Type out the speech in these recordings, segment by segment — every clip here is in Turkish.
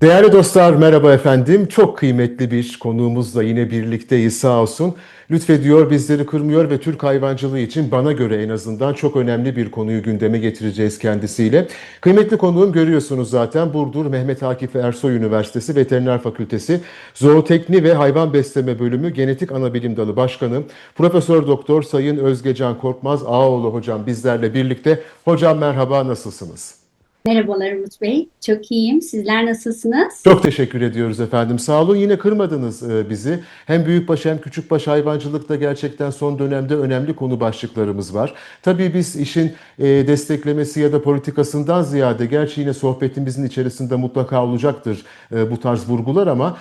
Değerli dostlar merhaba efendim. Çok kıymetli bir konuğumuzla yine birlikteyiz sağ olsun. Lütfediyor bizleri kırmıyor ve Türk hayvancılığı için bana göre en azından çok önemli bir konuyu gündeme getireceğiz kendisiyle. Kıymetli konuğum görüyorsunuz zaten Burdur Mehmet Akif Ersoy Üniversitesi Veteriner Fakültesi Zootekni ve Hayvan Besleme Bölümü Genetik Anabilim Dalı Başkanı Profesör Doktor Sayın Özgecan Korkmaz Ağoğlu hocam bizlerle birlikte. Hocam merhaba nasılsınız? Merhabalar Umut Bey. Çok iyiyim. Sizler nasılsınız? Çok teşekkür ediyoruz efendim. Sağ olun. Yine kırmadınız e, bizi. Hem büyükbaş hem küçükbaş hayvancılıkta gerçekten son dönemde önemli konu başlıklarımız var. Tabii biz işin e, desteklemesi ya da politikasından ziyade gerçi yine sohbetimizin içerisinde mutlaka olacaktır e, bu tarz vurgular ama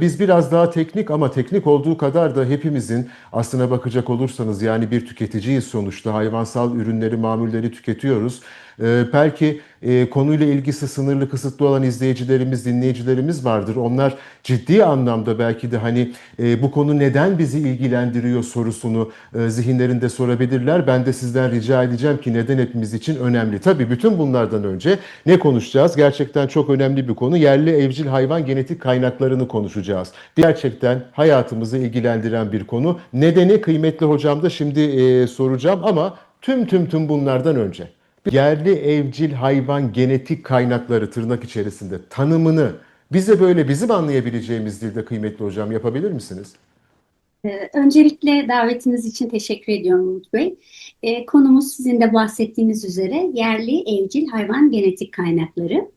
biz biraz daha teknik ama teknik olduğu kadar da hepimizin aslına bakacak olursanız yani bir tüketiciyiz sonuçta. Hayvansal ürünleri, mamulleri tüketiyoruz. Belki e, konuyla ilgisi sınırlı kısıtlı olan izleyicilerimiz, dinleyicilerimiz vardır. Onlar ciddi anlamda belki de hani e, bu konu neden bizi ilgilendiriyor sorusunu e, zihinlerinde sorabilirler. Ben de sizden rica edeceğim ki neden hepimiz için önemli. Tabii bütün bunlardan önce ne konuşacağız? Gerçekten çok önemli bir konu. Yerli evcil hayvan genetik kaynaklarını konuşacağız. Gerçekten hayatımızı ilgilendiren bir konu. Nedeni kıymetli hocam da şimdi soracağım ama tüm tüm tüm bunlardan önce yerli evcil hayvan genetik kaynakları tırnak içerisinde tanımını bize böyle bizim anlayabileceğimiz dilde kıymetli hocam yapabilir misiniz? Ee, öncelikle davetiniz için teşekkür ediyorum Umut Bey. Ee, konumuz sizin de bahsettiğiniz üzere yerli evcil hayvan genetik kaynakları.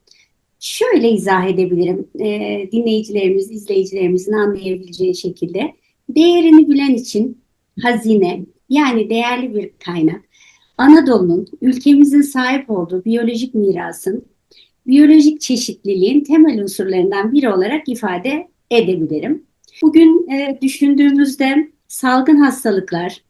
Şöyle izah edebilirim ee, dinleyicilerimiz, izleyicilerimizin anlayabileceği şekilde. Değerini bilen için hazine yani değerli bir kaynak Anadolu'nun ülkemizin sahip olduğu biyolojik mirasın, biyolojik çeşitliliğin temel unsurlarından biri olarak ifade edebilirim. Bugün e, düşündüğümüzde salgın hastalıklar,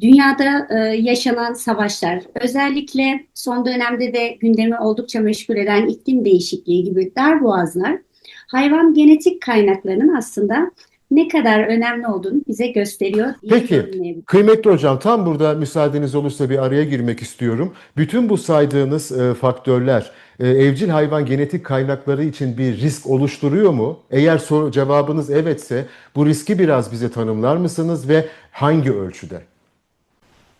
dünyada e, yaşanan savaşlar, özellikle son dönemde de gündemi oldukça meşgul eden iklim değişikliği gibi darboğazlar, hayvan genetik kaynaklarının aslında ne kadar önemli olduğunu bize gösteriyor. Peki, kıymetli hocam tam burada müsaadeniz olursa bir araya girmek istiyorum. Bütün bu saydığınız e, faktörler e, evcil hayvan genetik kaynakları için bir risk oluşturuyor mu? Eğer soru cevabınız evetse bu riski biraz bize tanımlar mısınız ve hangi ölçüde?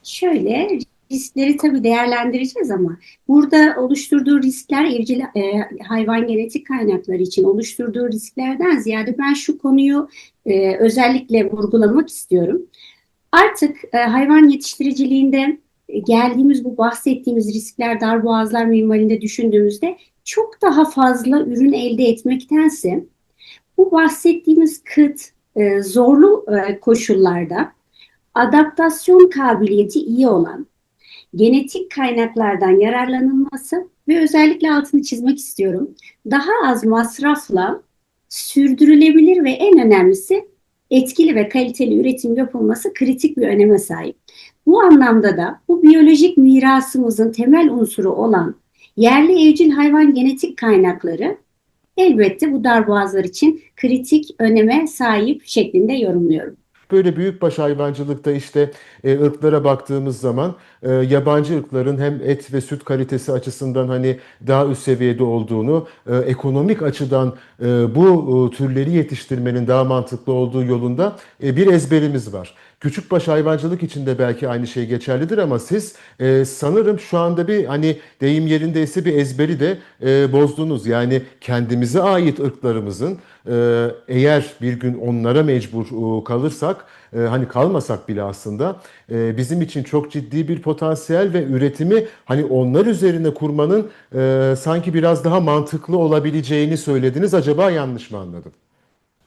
Şöyle riskleri tabii değerlendireceğiz ama burada oluşturduğu riskler evcil e, hayvan genetik kaynakları için oluşturduğu risklerden ziyade ben şu konuyu e, özellikle vurgulamak istiyorum. Artık e, hayvan yetiştiriciliğinde e, geldiğimiz bu bahsettiğimiz riskler darboğazlar minvalinde düşündüğümüzde çok daha fazla ürün elde etmektense bu bahsettiğimiz kıt e, zorlu e, koşullarda adaptasyon kabiliyeti iyi olan genetik kaynaklardan yararlanılması ve özellikle altını çizmek istiyorum. Daha az masrafla sürdürülebilir ve en önemlisi etkili ve kaliteli üretim yapılması kritik bir öneme sahip. Bu anlamda da bu biyolojik mirasımızın temel unsuru olan yerli evcil hayvan genetik kaynakları elbette bu darboğazlar için kritik öneme sahip şeklinde yorumluyorum. Böyle büyükbaş hayvancılıkta işte e, ırklara baktığımız zaman e, yabancı ırkların hem et ve süt kalitesi açısından hani daha üst seviyede olduğunu, e, ekonomik açıdan e, bu e, türleri yetiştirmenin daha mantıklı olduğu yolunda e, bir ezberimiz var. Küçükbaş hayvancılık için de belki aynı şey geçerlidir ama siz e, sanırım şu anda bir hani deyim yerindeyse bir ezberi de e, bozdunuz. Yani kendimize ait ırklarımızın e, eğer bir gün onlara mecbur e, kalırsak e, hani kalmasak bile aslında e, bizim için çok ciddi bir potansiyel ve üretimi hani onlar üzerine kurmanın e, sanki biraz daha mantıklı olabileceğini söylediniz. Acaba yanlış mı anladım?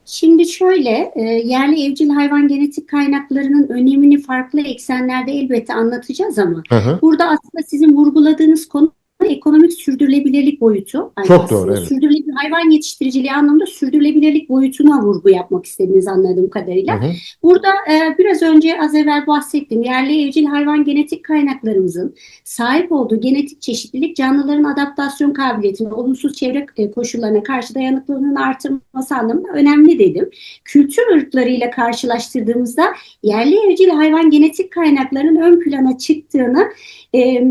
Şimdi şöyle, e, yerli evcil hayvan genetik kaynaklarının önemini farklı eksenlerde elbette anlatacağız ama hı hı. burada aslında sizin vurguladığınız konu ekonomik sürdürülebilirlik boyutu. Yani Çok doğru. Evet. Sürdürülebilir hayvan yetiştiriciliği anlamında sürdürülebilirlik boyutuna vurgu yapmak istediğiniz anladığım kadarıyla. Hı hı. Burada e, biraz önce az evvel bahsettim. Yerli evcil hayvan genetik kaynaklarımızın sahip olduğu genetik çeşitlilik canlıların adaptasyon kabiliyetini, olumsuz çevre e, koşullarına karşı dayanıklılığının artırması anlamında önemli dedim. Kültür ırklarıyla karşılaştırdığımızda yerli evcil hayvan genetik kaynaklarının ön plana çıktığını e,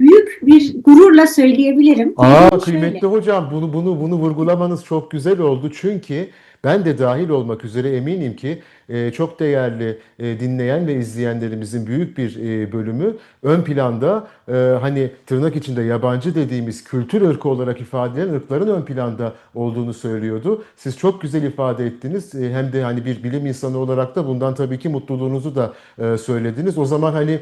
büyük bir gururla söyleyebilirim. Aa şöyle. kıymetli hocam bunu bunu bunu vurgulamanız çok güzel oldu. Çünkü ben de dahil olmak üzere eminim ki e, çok değerli e, dinleyen ve izleyenlerimizin büyük bir e, bölümü ön planda hani tırnak içinde yabancı dediğimiz kültür ırkı olarak ifade edilen ırkların ön planda olduğunu söylüyordu. Siz çok güzel ifade ettiniz. Hem de hani bir bilim insanı olarak da bundan tabii ki mutluluğunuzu da söylediniz. O zaman hani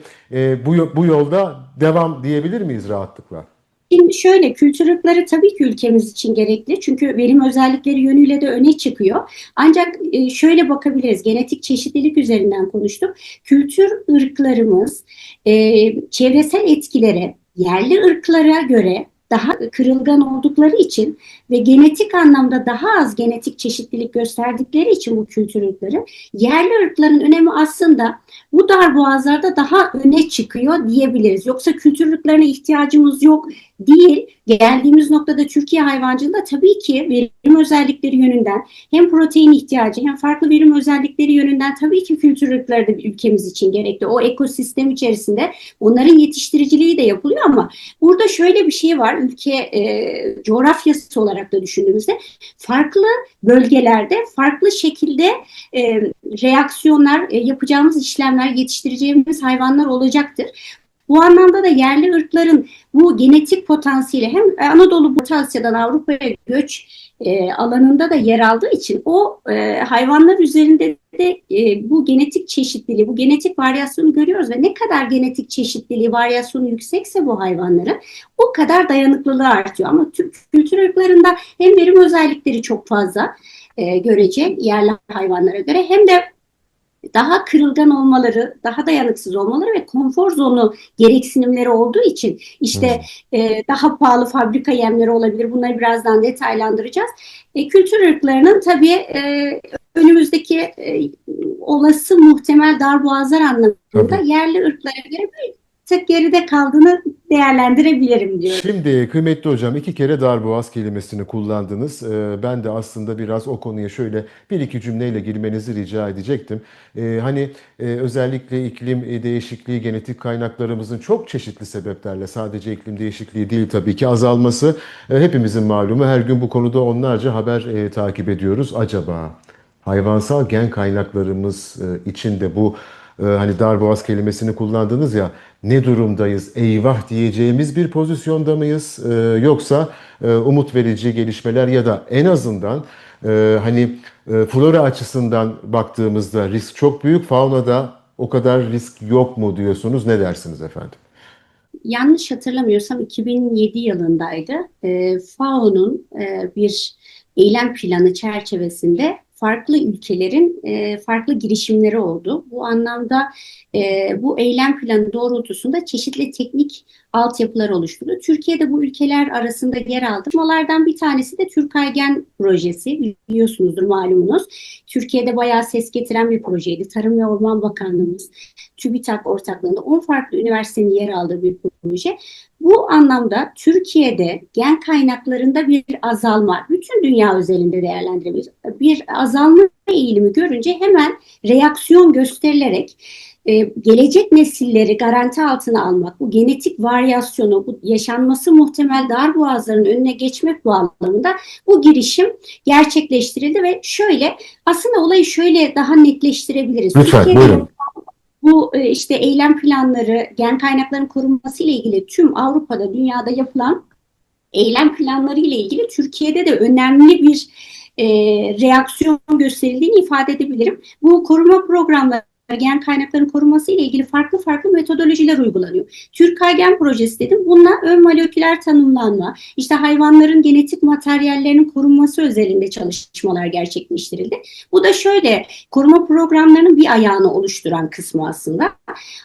bu bu yolda devam diyebilir miyiz rahatlıkla? Şimdi şöyle kültür ırkları tabii ki ülkemiz için gerekli. Çünkü verim özellikleri yönüyle de öne çıkıyor. Ancak e, şöyle bakabiliriz. Genetik çeşitlilik üzerinden konuştuk. Kültür ırklarımız e, çevresel etkilere, yerli ırklara göre daha kırılgan oldukları için ve genetik anlamda daha az genetik çeşitlilik gösterdikleri için bu kültür ırkları yerli ırkların önemi aslında bu darboğazlarda daha öne çıkıyor diyebiliriz. Yoksa kültür ırklarına ihtiyacımız yok değil. Geldiğimiz noktada Türkiye hayvancılığında tabii ki verim özellikleri yönünden hem protein ihtiyacı hem farklı verim özellikleri yönünden tabii ki kültür ırkları da ülkemiz için gerekli. O ekosistem içerisinde onların yetiştiriciliği de yapılıyor ama burada şöyle bir şey var. Ülke e, coğrafyası olarak da düşündüğümüzde farklı bölgelerde farklı şekilde e, reaksiyonlar, e, yapacağımız işlemler, yetiştireceğimiz hayvanlar olacaktır. Bu anlamda da yerli ırkların bu genetik potansiyeli hem Anadolu Batı Asya'dan Avrupa'ya göç e, alanında da yer aldığı için o e, hayvanlar üzerinde de e, bu genetik çeşitliliği, bu genetik varyasyonu görüyoruz ve ne kadar genetik çeşitliliği, varyasyonu yüksekse bu hayvanların o kadar dayanıklılığı artıyor. Ama Türk kültür ırklarında hem verim özellikleri çok fazla e, görecek yerli hayvanlara göre hem de daha kırılgan olmaları, daha dayanıksız olmaları ve konfor zonu gereksinimleri olduğu için işte e, daha pahalı fabrika yemleri olabilir. Bunları birazdan detaylandıracağız. E, kültür ırklarının tabii e, önümüzdeki e, olası muhtemel darboğazlar anlamında Tabii. yerli ırklara göre bir tık geride kaldığını değerlendirebilirim diyorum. Şimdi kıymetli hocam iki kere darboğaz kelimesini kullandınız. Ee, Ben de aslında biraz o konuya şöyle bir iki cümleyle girmenizi rica edecektim. Ee, Hani e, özellikle iklim e, değişikliği, genetik kaynaklarımızın çok çeşitli sebeplerle sadece iklim değişikliği değil tabii ki azalması e, hepimizin malumu. Her gün bu konuda onlarca haber takip ediyoruz. Acaba hayvansal gen kaynaklarımız e, içinde bu hani darboğaz kelimesini kullandınız ya ne durumdayız eyvah diyeceğimiz bir pozisyonda mıyız E, yoksa e, umut verici gelişmeler ya da en azından e, hani e, flora açısından baktığımızda risk çok büyük faunada o kadar risk yok mu diyorsunuz ne dersiniz efendim? yanlış hatırlamıyorsam 2007 yılındaydı. E, FAO'nun e, bir eylem planı çerçevesinde farklı ülkelerin e, farklı girişimleri oldu. Bu anlamda e, bu eylem planı doğrultusunda çeşitli teknik altyapılar oluşturdu. Türkiye'de bu ülkeler arasında yer aldı. Bunlardan bir tanesi de Türkaygen projesi biliyorsunuzdur malumunuz. Türkiye'de bayağı ses getiren bir projeydi. Tarım ve Orman Bakanlığımız, TÜBİTAK ortaklığında 10 farklı üniversitenin yer aldığı bir proje. Bu anlamda Türkiye'de gen kaynaklarında bir azalma, bütün dünya özelinde değerlendirebiliriz. Bir azalma eğilimi görünce hemen reaksiyon gösterilerek e, gelecek nesilleri garanti altına almak, bu genetik varyasyonu, bu yaşanması muhtemel darboğazların önüne geçmek bu anlamında bu girişim gerçekleştirildi ve şöyle aslında olayı şöyle daha netleştirebiliriz. Lütfen, Türkiye'de buyurun. Bu e, işte eylem planları, gen kaynaklarının korunması ile ilgili tüm Avrupa'da, dünyada yapılan eylem planları ile ilgili Türkiye'de de önemli bir e, reaksiyon gösterildiğini ifade edebilirim. Bu koruma programları gen kaynakların korunması ile ilgili farklı farklı metodolojiler uygulanıyor. Türk Gen projesi dedim. Bununla ön moleküler tanımlanma, işte hayvanların genetik materyallerinin korunması özelinde çalışmalar gerçekleştirildi. Bu da şöyle koruma programlarının bir ayağını oluşturan kısmı aslında.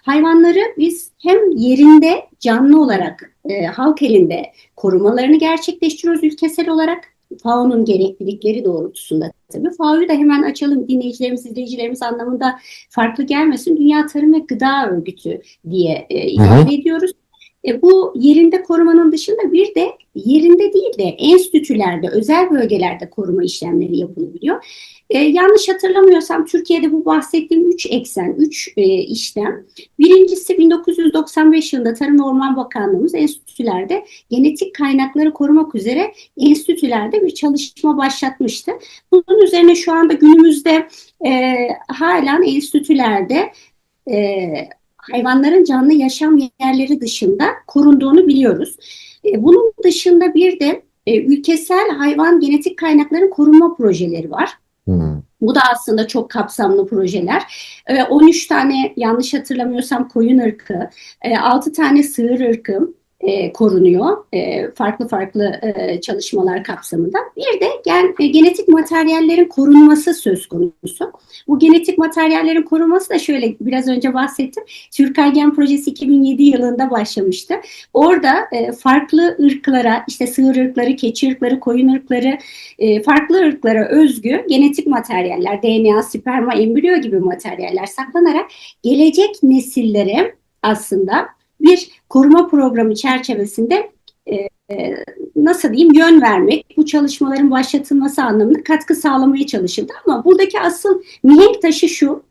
Hayvanları biz hem yerinde canlı olarak e, halk elinde korumalarını gerçekleştiriyoruz ülkesel olarak. FAO'nun gereklilikleri doğrultusunda tabii. FAO'yu da hemen açalım dinleyicilerimiz, izleyicilerimiz anlamında farklı gelmesin. Dünya Tarım ve Gıda Örgütü diye e, ifade ediyoruz. E, bu yerinde korumanın dışında bir de yerinde değil de enstitülerde, özel bölgelerde koruma işlemleri yapılabiliyor. E, yanlış hatırlamıyorsam Türkiye'de bu bahsettiğim üç eksen, üç e, işlem. Birincisi 1995 yılında Tarım Orman Bakanlığımız enstitülerde genetik kaynakları korumak üzere enstitülerde bir çalışma başlatmıştı. Bunun üzerine şu anda günümüzde e, halen enstitülerde e, hayvanların canlı yaşam yerleri dışında korunduğunu biliyoruz. E, bunun dışında bir de e, ülkesel hayvan genetik kaynakların korunma projeleri var. Bu da aslında çok kapsamlı projeler. E, 13 tane yanlış hatırlamıyorsam koyun ırkı, e, 6 tane sığır ırkı e, korunuyor e, farklı farklı e, çalışmalar kapsamında. Bir de gen, e, genetik materyallerin korunması söz konusu. Bu genetik materyallerin korunması da şöyle biraz önce bahsettim. Türk Gen Projesi 2007 yılında başlamıştı. Orada e, farklı ırklara işte sığır ırkları, keçi ırkları, koyun ırkları e, farklı ırklara özgü genetik materyaller, DNA, sperma, embriyo gibi materyaller saklanarak gelecek nesillere aslında bir koruma programı çerçevesinde e, e, nasıl diyeyim yön vermek, bu çalışmaların başlatılması anlamında katkı sağlamaya çalışıldı. Ama buradaki asıl mihenk taşı şu,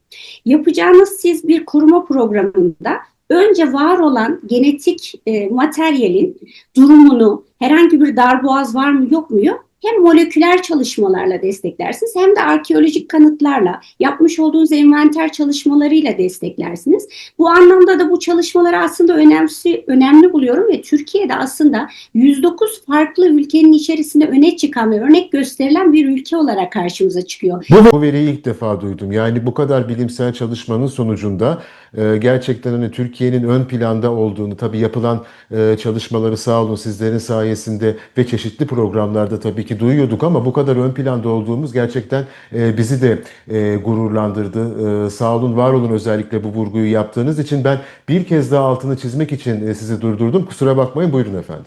yapacağınız siz bir koruma programında önce var olan genetik e, materyalin durumunu, herhangi bir darboğaz var mı yok mu hem moleküler çalışmalarla desteklersiniz hem de arkeolojik kanıtlarla yapmış olduğunuz envanter çalışmalarıyla desteklersiniz. Bu anlamda da bu çalışmaları aslında önemli, önemli buluyorum ve Türkiye'de aslında 109 farklı ülkenin içerisinde öne çıkan ve örnek gösterilen bir ülke olarak karşımıza çıkıyor. Bu, bu veriyi ilk defa duydum. Yani bu kadar bilimsel çalışmanın sonucunda e, gerçekten hani Türkiye'nin ön planda olduğunu tabii yapılan e, çalışmaları sağ olun sizlerin sayesinde ve çeşitli programlarda tabii ki duyuyorduk ama bu kadar ön planda olduğumuz gerçekten e, bizi de e, gururlandırdı. E, sağ olun, var olun özellikle bu vurguyu yaptığınız için ben bir kez daha altını çizmek için sizi durdurdum. Kusura bakmayın, buyurun efendim.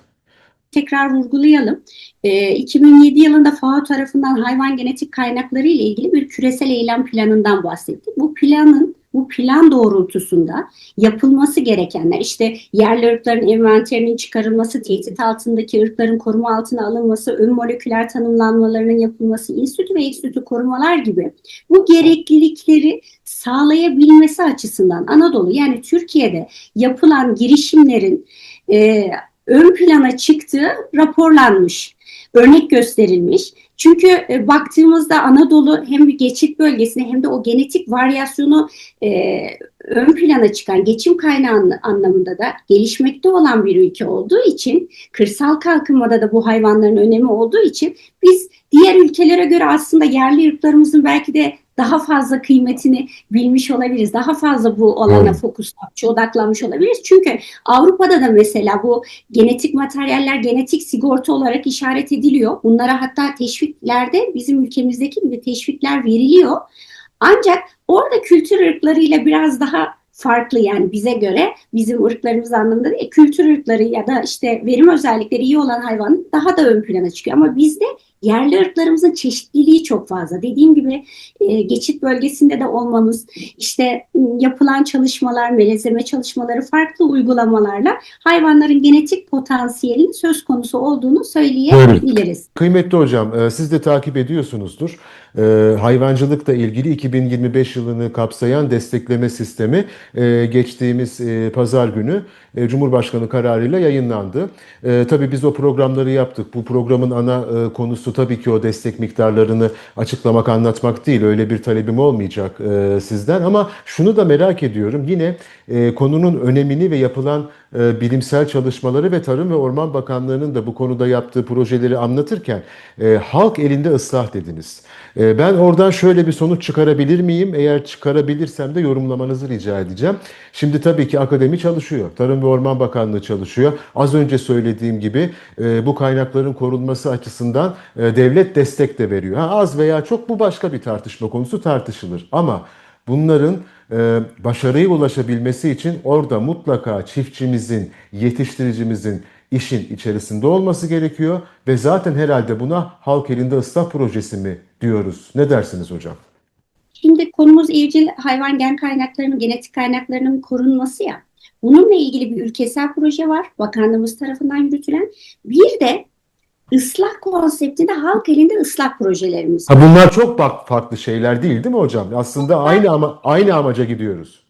Tekrar vurgulayalım. E, 2007 yılında FAO tarafından hayvan genetik kaynakları ile ilgili bir küresel eylem planından bahsettik. Bu planın bu plan doğrultusunda yapılması gerekenler işte yerli ırkların envanterinin çıkarılması, tehdit altındaki ırkların koruma altına alınması, ön moleküler tanımlanmalarının yapılması, institü ve ekstitü korumalar gibi bu gereklilikleri sağlayabilmesi açısından Anadolu yani Türkiye'de yapılan girişimlerin e, ön plana çıktığı raporlanmış, örnek gösterilmiş. Çünkü e, baktığımızda Anadolu hem geçit bölgesine hem de o genetik varyasyonu e, ön plana çıkan geçim kaynağı anlamında da gelişmekte olan bir ülke olduğu için kırsal kalkınmada da bu hayvanların önemi olduğu için biz diğer ülkelere göre aslında yerli ırklarımızın belki de daha fazla kıymetini bilmiş olabiliriz. Daha fazla bu alana fokuslanmış, odaklanmış olabiliriz. Çünkü Avrupa'da da mesela bu genetik materyaller genetik sigorta olarak işaret ediliyor. Bunlara hatta teşviklerde bizim ülkemizdeki gibi teşvikler veriliyor. Ancak orada kültür ırklarıyla biraz daha farklı yani bize göre bizim ırklarımız anlamında değil, kültür ırkları ya da işte verim özellikleri iyi olan hayvan daha da ön plana çıkıyor. Ama bizde yerli ırklarımızın çeşitliliği çok fazla. Dediğim gibi e, geçit bölgesinde de olmamız, işte yapılan çalışmalar, melezleme çalışmaları, farklı uygulamalarla hayvanların genetik potansiyelinin söz konusu olduğunu söyleyebiliriz. Kıymetli hocam, e, siz de takip ediyorsunuzdur. E, hayvancılıkla ilgili 2025 yılını kapsayan destekleme sistemi e, geçtiğimiz pazar günü Cumhurbaşkanı kararıyla yayınlandı. Tabii biz o programları yaptık. Bu programın ana konusu tabii ki o destek miktarlarını açıklamak, anlatmak değil. Öyle bir talebim olmayacak sizden. Ama şunu da merak ediyorum. Yine konunun önemini ve yapılan bilimsel çalışmaları ve Tarım ve Orman Bakanlığı'nın da bu konuda yaptığı projeleri anlatırken halk elinde ıslah dediniz. Ben oradan şöyle bir sonuç çıkarabilir miyim? Eğer çıkarabilirsem de yorumlamanızı rica edeceğim. Şimdi tabii ki akademi çalışıyor. Tarım ve Orman Bakanlığı çalışıyor. Az önce söylediğim gibi bu kaynakların korunması açısından devlet destek de veriyor. Ha, az veya çok bu başka bir tartışma konusu tartışılır. Ama bunların başarıya ulaşabilmesi için orada mutlaka çiftçimizin, yetiştiricimizin işin içerisinde olması gerekiyor ve zaten herhalde buna halk elinde ıslah projesi mi diyoruz. Ne dersiniz hocam? Şimdi konumuz evcil hayvan gen kaynaklarının, genetik kaynaklarının korunması ya. Bununla ilgili bir ülkesel proje var. Bakanlığımız tarafından yürütülen. Bir de ıslah konseptinde halk elinde ıslah projelerimiz var. Ha, bunlar çok bak farklı şeyler değil değil mi hocam? Aslında aynı ama aynı amaca gidiyoruz.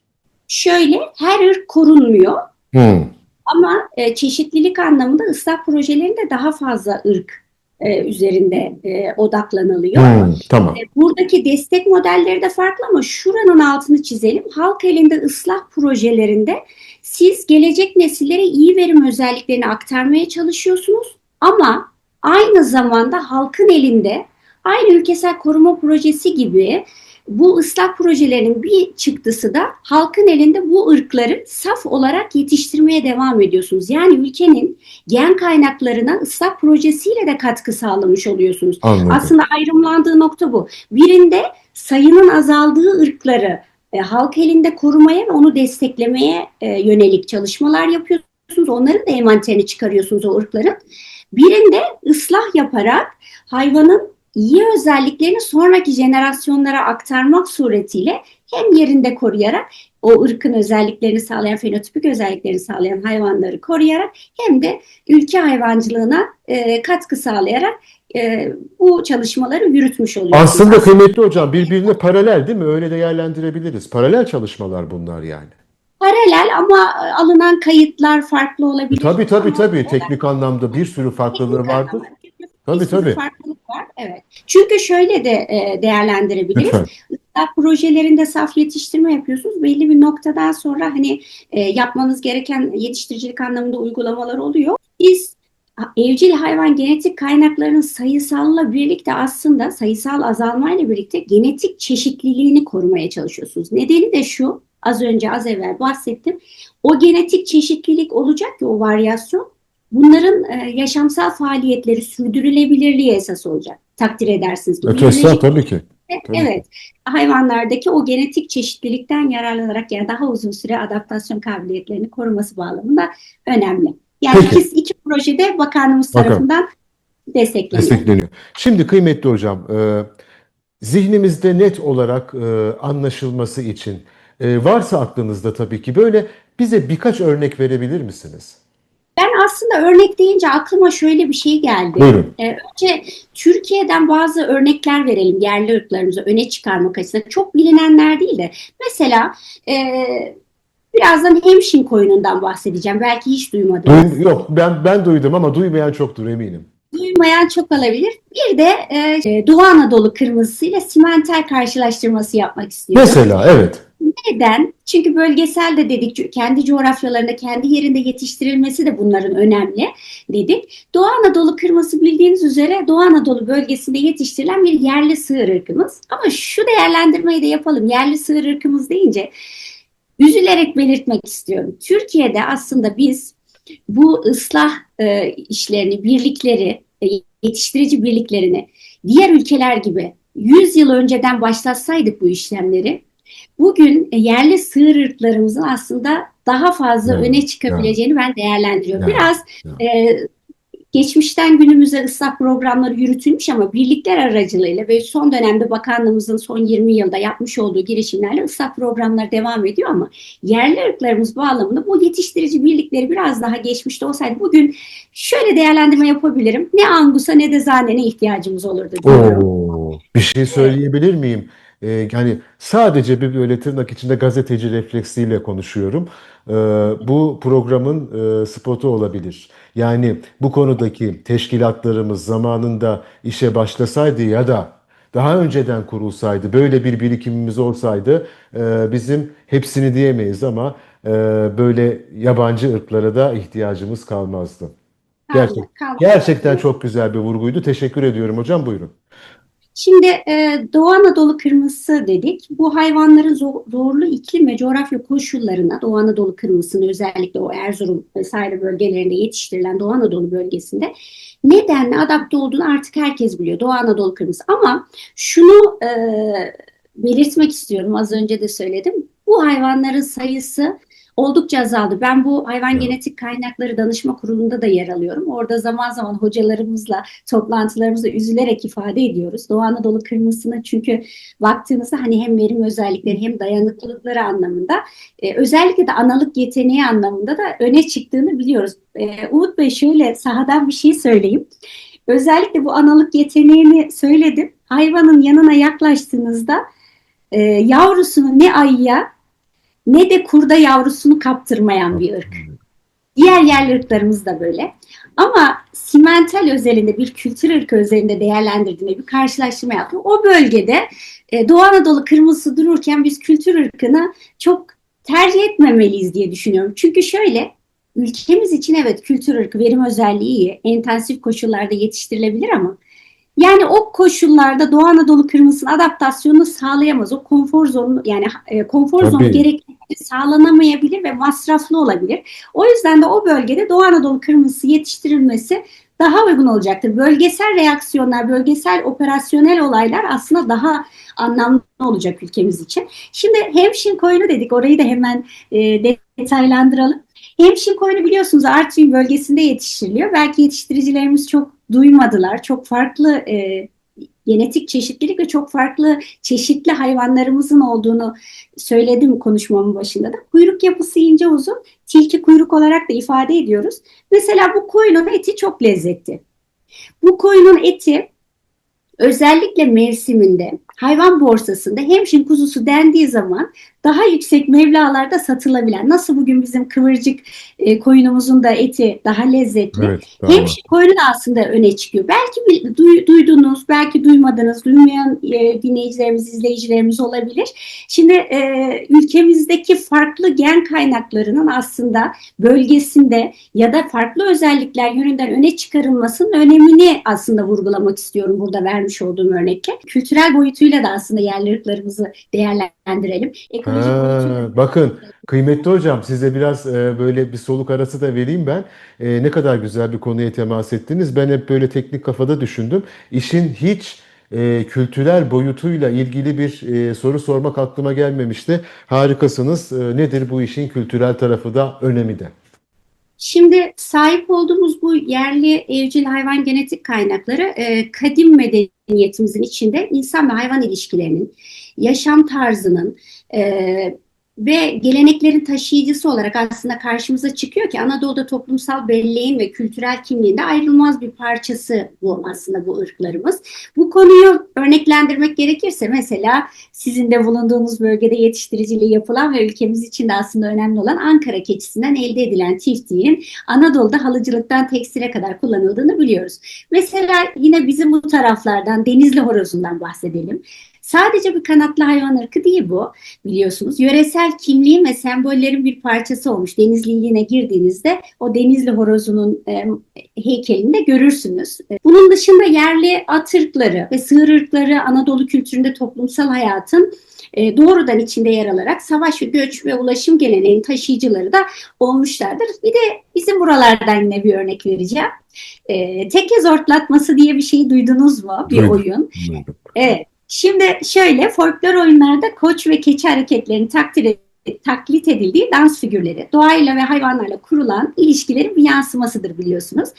Şöyle her ırk korunmuyor Hmm. ama e, çeşitlilik anlamında ıslah projelerinde daha fazla ırk e, üzerinde e, odaklanılıyor. Hmm, tamam. E, Buradaki destek modelleri de farklı ama şuranın altını çizelim. Halk elinde ıslah projelerinde siz gelecek nesillere iyi verim özelliklerini aktarmaya çalışıyorsunuz ama aynı zamanda halkın elinde aynı ülkesel koruma projesi gibi bu ıslah projelerinin bir çıktısı da halkın elinde bu ırkları saf olarak yetiştirmeye devam ediyorsunuz. Yani ülkenin gen kaynaklarına ıslah projesiyle de katkı sağlamış oluyorsunuz. Anladım. Aslında ayrımlandığı nokta bu. Birinde sayının azaldığı ırkları e, halk elinde korumaya ve onu desteklemeye e, yönelik çalışmalar yapıyorsunuz. Onların da envanterini çıkarıyorsunuz o ırkların. Birinde ıslah yaparak hayvanın iyi özelliklerini sonraki jenerasyonlara aktarmak suretiyle hem yerinde koruyarak o ırkın özelliklerini sağlayan, fenotipik özelliklerini sağlayan hayvanları koruyarak hem de ülke hayvancılığına e, katkı sağlayarak e, bu çalışmaları yürütmüş oluyorsunuz. Aslında kıymetli hocam birbirine paralel değil mi? Öyle değerlendirebiliriz. Paralel çalışmalar bunlar yani. Paralel ama alınan kayıtlar farklı olabilir. Tabii tabii tabii teknik anlamda bir sürü farklılığı vardır. anlamda bir Tabii tabii. farklılık var. Evet. Çünkü şöyle de e, değerlendirebiliriz. Lütfen. Islah projelerinde saf yetiştirme yapıyorsunuz. Belli bir noktadan sonra hani e, yapmanız gereken yetiştiricilik anlamında uygulamalar oluyor. Biz evcil hayvan genetik kaynaklarının sayısalla birlikte aslında sayısal azalmayla birlikte genetik çeşitliliğini korumaya çalışıyorsunuz. Nedeni de şu, az önce az evvel bahsettim. O genetik çeşitlilik olacak ki o varyasyon bunların e, yaşamsal faaliyetleri sürdürülebilirliği esas olacak. Takdir edersiniz. Ötesi Biyolojik tabii ki. Tabii. Evet, hayvanlardaki o genetik çeşitlilikten yararlanarak yani daha uzun süre adaptasyon kabiliyetlerini koruması bağlamında önemli. Yani Peki. iki, iki projede bakanlığımız Bakalım. tarafından destekleniyor. Destekleniyor. Şimdi kıymetli hocam, e, zihnimizde net olarak e, anlaşılması için e, varsa aklınızda tabii ki böyle bize birkaç örnek verebilir misiniz? Ben aslında örnek deyince aklıma şöyle bir şey geldi. Buyurun. Ee, önce Türkiye'den bazı örnekler verelim yerli ırklarımızı öne çıkarmak açısından. Çok bilinenler değil de. Mesela e, birazdan hemşin koyunundan bahsedeceğim. Belki hiç duymadınız. Duy- yok ben ben duydum ama duymayan çoktur eminim. Duymayan çok olabilir. Bir de e, Doğu Anadolu kırmızısıyla simental karşılaştırması yapmak istiyorum. Mesela evet. Neden? Çünkü bölgesel de dedik, kendi coğrafyalarında, kendi yerinde yetiştirilmesi de bunların önemli dedik. Doğu Anadolu kırması bildiğiniz üzere Doğu Anadolu bölgesinde yetiştirilen bir yerli sığır ırkımız. Ama şu değerlendirmeyi de yapalım. Yerli sığır ırkımız deyince üzülerek belirtmek istiyorum. Türkiye'de aslında biz bu ıslah e, işlerini, birlikleri, e, yetiştirici birliklerini diğer ülkeler gibi 100 yıl önceden başlatsaydık bu işlemleri bugün e, yerli sığır ırklarımızın aslında daha fazla Yani, öne çıkabileceğini ben değerlendiriyorum. Yani, Biraz e, geçmişten günümüze ıslah programları yürütülmüş ama birlikler aracılığıyla ve son dönemde bakanlığımızın son 20 yılda yapmış olduğu girişimlerle ıslah programları devam ediyor ama yerli ırklarımız bağlamında bu yetiştirici birlikleri biraz daha geçmişte olsaydı bugün şöyle değerlendirme yapabilirim. Ne angusa ne de zanene ihtiyacımız olurdu. Oo, bir şey söyleyebilir miyim? Ee, hani sadece bir böyle tırnak içinde gazeteci refleksiyle konuşuyorum. Ee, bu programın e, spotu olabilir. Yani bu konudaki teşkilatlarımız zamanında işe başlasaydı ya da daha önceden kurulsaydı, böyle bir birikimimiz olsaydı e, bizim hepsini diyemeyiz ama e, böyle yabancı ırklara da ihtiyacımız kalmazdı. Gerçek, gerçekten çok güzel bir vurguydu. Teşekkür ediyorum hocam. Buyurun. Şimdi e, Doğu Anadolu kırmızısı dedik. Bu hayvanların zo- zorlu iklim ve coğrafya koşullarına Doğu Anadolu kırmızısını özellikle o Erzurum vesaire bölgelerinde yetiştirilen Doğu Anadolu bölgesinde nedenle adapte olduğunu artık herkes biliyor. Doğu Anadolu kırmızısı. Ama şunu e, belirtmek istiyorum. Az önce de söyledim. Bu hayvanların sayısı oldukça azaldı. Ben bu hayvan Evet. genetik kaynakları danışma kurulunda da yer alıyorum. Orada zaman zaman hocalarımızla toplantılarımızda üzülerek ifade ediyoruz. Doğu Anadolu kırmızısına çünkü baktığınızda hani hem verim özellikleri hem dayanıklılıkları anlamında e, özellikle de analık yeteneği anlamında da öne çıktığını biliyoruz. E, Umut Bey şöyle sahadan bir şey söyleyeyim. özellikle bu analık yeteneğini söyledim. Hayvanın yanına yaklaştığınızda e, yavrusunu ne ayıya ne de kurda yavrusunu kaptırmayan bir ırk. Diğer yerli ırklarımız da böyle. Ama simental özelinde bir kültür ırkı özelinde değerlendirdiğinde bir karşılaştırma yaptım. O bölgede e, Doğu Anadolu kırmızısı dururken biz kültür ırkını çok tercih etmemeliyiz diye düşünüyorum. Çünkü şöyle ülkemiz için evet kültür ırkı verim özelliği iyi, intensif koşullarda yetiştirilebilir ama yani o koşullarda Doğu Anadolu kırmızısının adaptasyonunu sağlayamaz. O konfor zonu yani e, konfor zonu Tabii. gerekli sağlanamayabilir ve masraflı olabilir. O yüzden de o bölgede Doğu Anadolu kırmızısı yetiştirilmesi daha uygun olacaktır. Bölgesel reaksiyonlar, bölgesel operasyonel olaylar aslında daha anlamlı olacak ülkemiz için. Şimdi hemşin koyunu dedik, orayı da hemen e, detaylandıralım. Hemşin koyunu biliyorsunuz Artvin bölgesinde yetiştiriliyor. Belki yetiştiricilerimiz çok duymadılar. Çok farklı e, genetik çeşitlilik ve çok farklı çeşitli hayvanlarımızın olduğunu söyledim konuşmamın başında da. Kuyruk yapısı ince uzun, tilki kuyruk olarak da ifade ediyoruz. Mesela bu koyunun eti çok lezzetli. Bu koyunun eti özellikle mevsiminde hayvan borsasında hemşin kuzusu dendiği zaman daha yüksek mevlalarda satılabilen nasıl bugün bizim kıvırcık e, koyunumuzun da eti daha lezzetli. Evet, tamam. Hemşin koyunu da aslında öne çıkıyor. Belki duy- duydunuz, belki duymadınız, duymayan e, dinleyicilerimiz, izleyicilerimiz olabilir. Şimdi e, ülkemizdeki farklı gen kaynaklarının aslında bölgesinde ya da farklı özellikler yönünden öne çıkarılmasının önemini aslında vurgulamak istiyorum burada vermiş olduğum örnekle. Kültürel boyutuyla da aslında yerli ırklarımızı değerlendirelim. Ekolojik Ha, bakın kıymetli hocam size biraz e, böyle bir soluk arası da vereyim ben. E, ne kadar güzel bir konuya temas ettiniz. Ben hep böyle teknik kafada düşündüm. İşin hiç e, kültürel boyutuyla ilgili bir e, soru sormak aklıma gelmemişti. Harikasınız. E, nedir bu işin kültürel tarafı da önemi de? Şimdi sahip olduğumuz bu yerli evcil hayvan genetik kaynakları e, kadim medeniyetimizin içinde insan ve hayvan ilişkilerinin, yaşam tarzının e, ve geleneklerin taşıyıcısı olarak aslında karşımıza çıkıyor ki Anadolu'da toplumsal belleğin ve kültürel kimliğin de ayrılmaz bir parçası bu aslında bu ırklarımız. Bu konuyu örneklendirmek gerekirse mesela sizin de bulunduğunuz bölgede yetiştiriciliği yapılan ve ülkemiz için de aslında önemli olan Ankara keçisinden elde edilen tiftiğin Anadolu'da halıcılıktan tekstile kadar kullanıldığını biliyoruz. Mesela yine bizim bu taraflardan Denizli horozundan bahsedelim. Sadece bir kanatlı hayvan ırkı değil bu biliyorsunuz. Yöresel kimliğin ve sembollerin bir parçası olmuş. Denizli iline girdiğinizde o Denizli horozunun e, heykelini de görürsünüz. E, Bunun dışında yerli at ırkları ve sığır ırkları Anadolu kültüründe toplumsal hayatın e, doğrudan içinde yer alarak savaş ve göç ve ulaşım geleneğinin taşıyıcıları da olmuşlardır. Bir de bizim buralardan yine bir örnek vereceğim. E, teke zortlatması diye bir şey duydunuz mu? Bir Duydum. oyun. Evet. Şimdi şöyle folklor oyunlarda koç ve keçi hareketlerini takdir ed- taklit edildiği dans figürleri, doğayla ve hayvanlarla kurulan ilişkilerin bir yansımasıdır biliyorsunuz.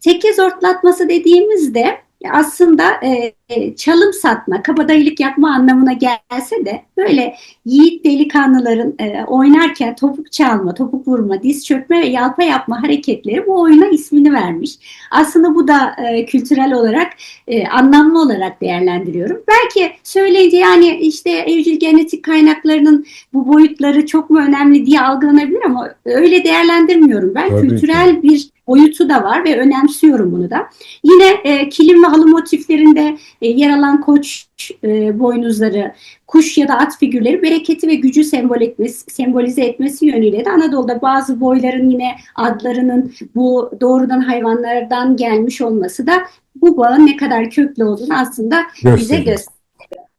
Teke zortlatması dediğimizde aslında e, e, çalım satma, kabadayılık yapma anlamına gelse de böyle yiğit delikanlıların e, oynarken topuk çalma, topuk vurma, diz çökme ve yalpa yapma hareketleri bu oyuna ismini vermiş. Aslında bu da e, kültürel olarak e, anlamlı olarak değerlendiriyorum. Belki söyleyince yani işte evcil genetik kaynaklarının bu boyutları çok mu önemli diye algılanabilir ama öyle değerlendirmiyorum. Ben Tabii ki. kültürel bir boyutu da var ve önemsiyorum bunu da. Yine e, kilim ve halı motiflerinde e, yer alan koç e, boynuzları, kuş ya da at figürleri bereketi ve gücü sembol etmesi, sembolize etmesi yönüyle de Anadolu'da bazı boyların yine adlarının bu doğrudan hayvanlardan gelmiş olması da bu bağın ne kadar köklü olduğunu aslında bize Gösteriyor.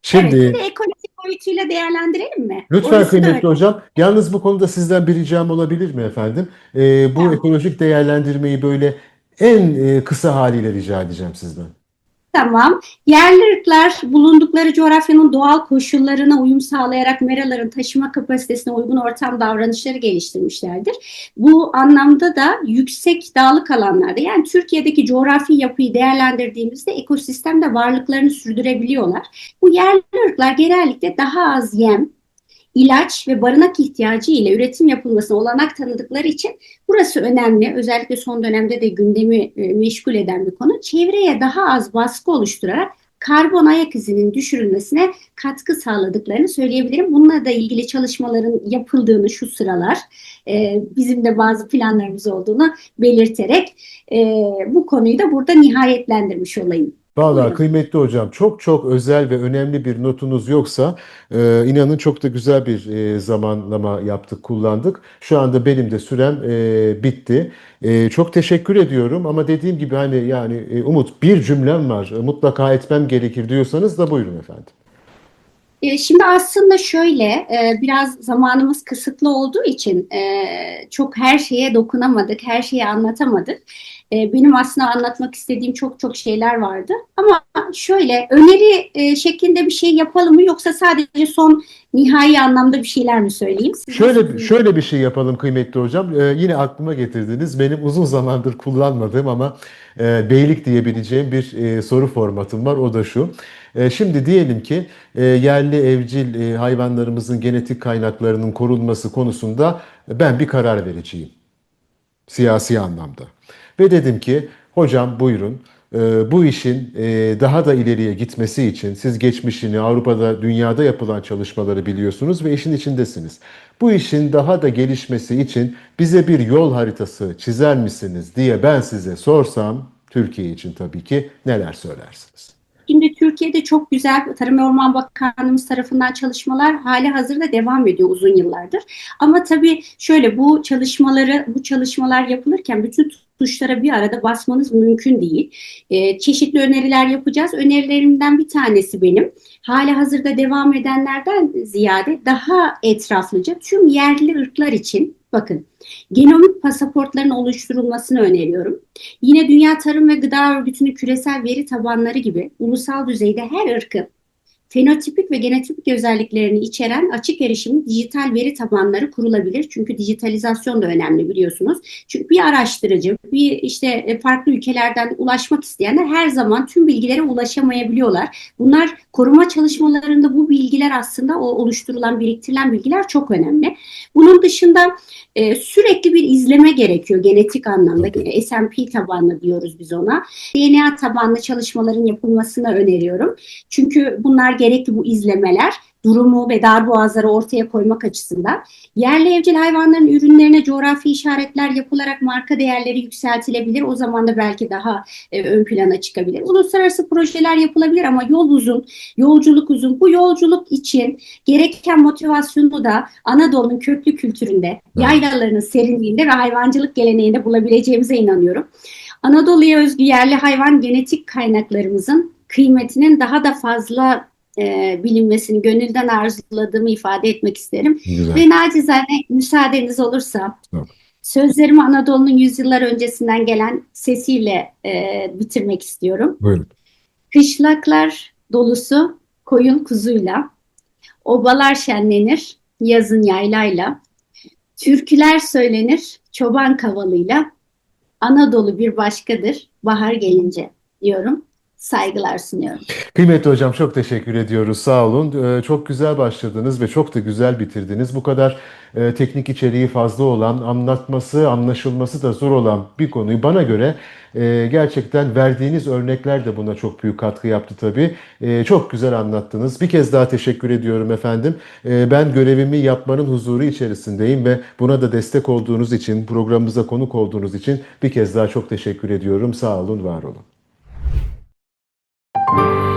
Şimdi Evet, ekolojik boyutuyla değerlendirelim mi? Lütfen Orası kıymetli hocam. Yalnız bu konuda sizden bir ricam olabilir mi efendim? Ee, bu Tamam. ekolojik değerlendirmeyi böyle en e, kısa haliyle rica edeceğim sizden. Tamam. Yerli ırklar bulundukları coğrafyanın doğal koşullarına uyum sağlayarak meraların taşıma kapasitesine uygun ortam davranışları geliştirmişlerdir. Bu anlamda da yüksek dağlık alanlarda yani Türkiye'deki coğrafi yapıyı değerlendirdiğimizde ekosistemde varlıklarını sürdürebiliyorlar. Bu yerli ırklar genellikle daha az yem, ilaç ve barınak ihtiyacı ile üretim yapılmasına olanak tanıdıkları için burası önemli. Özellikle son dönemde de gündemi e, meşgul eden bir konu. Çevreye daha az baskı oluşturarak karbon ayak izinin düşürülmesine katkı sağladıklarını söyleyebilirim. Bununla da ilgili çalışmaların yapıldığını şu sıralar e, bizim de bazı planlarımız olduğunu belirterek e, bu konuyu da burada nihayetlendirmiş olayım. Vallahi Buyurun. kıymetli hocam çok çok özel ve önemli bir notunuz yoksa e, inanın çok da güzel bir e, zamanlama yaptık, kullandık. Şu anda benim de sürem e, bitti. E, çok teşekkür ediyorum ama dediğim gibi hani yani e, Umut bir cümlem var e, mutlaka etmem gerekir diyorsanız da buyurun efendim. E, Şimdi aslında şöyle e, biraz zamanımız kısıtlı olduğu için e, çok her şeye dokunamadık, her şeyi anlatamadık. E, Benim aslında anlatmak istediğim çok çok şeyler vardı. Ama şöyle öneri e, şeklinde bir şey yapalım mı yoksa sadece son nihai anlamda bir şeyler mi söyleyeyim? Siz Şöyle şöyle bir şey yapalım kıymetli hocam. Ee, yine aklıma getirdiniz. Benim uzun zamandır kullanmadığım ama e, beylik diyebileceğim bir e, soru formatım var. O da şu. E, şimdi diyelim ki e, yerli evcil e, hayvanlarımızın genetik kaynaklarının korunması konusunda ben bir karar vereceğim. Siyasi anlamda. Ve dedim ki hocam buyurun e, bu işin e, daha da ileriye gitmesi için siz geçmişini Avrupa'da dünyada yapılan çalışmaları biliyorsunuz ve işin içindesiniz. Bu işin daha da gelişmesi için bize bir yol haritası çizer misiniz diye ben size sorsam Türkiye için tabii ki neler söylersiniz? Şimdi Türkiye'de çok güzel Tarım ve Orman Bakanlığımız tarafından çalışmalar hali hazırda devam ediyor uzun yıllardır. Ama tabii şöyle bu çalışmaları bu çalışmalar yapılırken bütün tuşlara bir arada basmanız mümkün değil. Ee, çeşitli öneriler yapacağız. Önerilerimden bir tanesi benim. Hali hazırda devam edenlerden ziyade daha etraflıca tüm yerli ırklar için bakın genomik pasaportların oluşturulmasını öneriyorum. Yine Dünya Tarım ve Gıda Örgütü'nün küresel veri tabanları gibi ulusal düzeyde her ırkın fenotipik ve genotipik özelliklerini içeren açık erişimli dijital veri tabanları kurulabilir. Çünkü dijitalizasyon da önemli biliyorsunuz. Çünkü bir araştırıcı, bir işte e, farklı ülkelerden ulaşmak isteyenler her zaman tüm bilgilere ulaşamayabiliyorlar. Bunlar koruma çalışmalarında bu bilgiler aslında o oluşturulan, biriktirilen bilgiler çok önemli. Bunun dışında e, sürekli bir izleme gerekiyor genetik anlamda. SMP tabanlı diyoruz biz ona. DNA tabanlı çalışmaların yapılmasını öneriyorum. Çünkü bunlar gerekli bu izlemeler durumu ve darboğazları ortaya koymak açısından. Yerli evcil hayvanların ürünlerine coğrafi işaretler yapılarak marka değerleri yükseltilebilir. O zaman da belki daha e, ön plana çıkabilir. Uluslararası projeler yapılabilir ama yol uzun, yolculuk uzun. Bu yolculuk için gereken motivasyonu da Anadolu'nun köklü kültüründe, yaylalarının serinliğinde ve hayvancılık geleneğinde bulabileceğimize inanıyorum. Anadolu'ya özgü yerli hayvan genetik kaynaklarımızın kıymetinin daha da fazla e, bilinmesini gönülden arzuladığımı ifade etmek isterim. Güzel. Ve nacizane müsaadeniz olursa Tamam. sözlerimi Anadolu'nun yüzyıllar öncesinden gelen sesiyle e, bitirmek istiyorum. Buyurun. Kışlaklar dolusu koyun kuzuyla, obalar şenlenir yazın yaylayla, türküler söylenir çoban kavalıyla, Anadolu bir başkadır bahar gelince diyorum. Saygılar sunuyorum. Kıymetli hocam çok teşekkür ediyoruz. Sağ olun. Ee, Çok güzel başladınız ve çok da güzel bitirdiniz. Bu kadar e, teknik içeriği fazla olan, anlatması, anlaşılması da zor olan bir konuyu bana göre e, gerçekten verdiğiniz örnekler de buna çok büyük katkı yaptı tabii. E, Çok güzel anlattınız. Bir kez daha teşekkür ediyorum efendim. Ben görevimi yapmanın huzuru içerisindeyim ve buna da destek olduğunuz için, programımıza konuk olduğunuz için bir kez daha çok teşekkür ediyorum. Sağ olun, var olun. thank you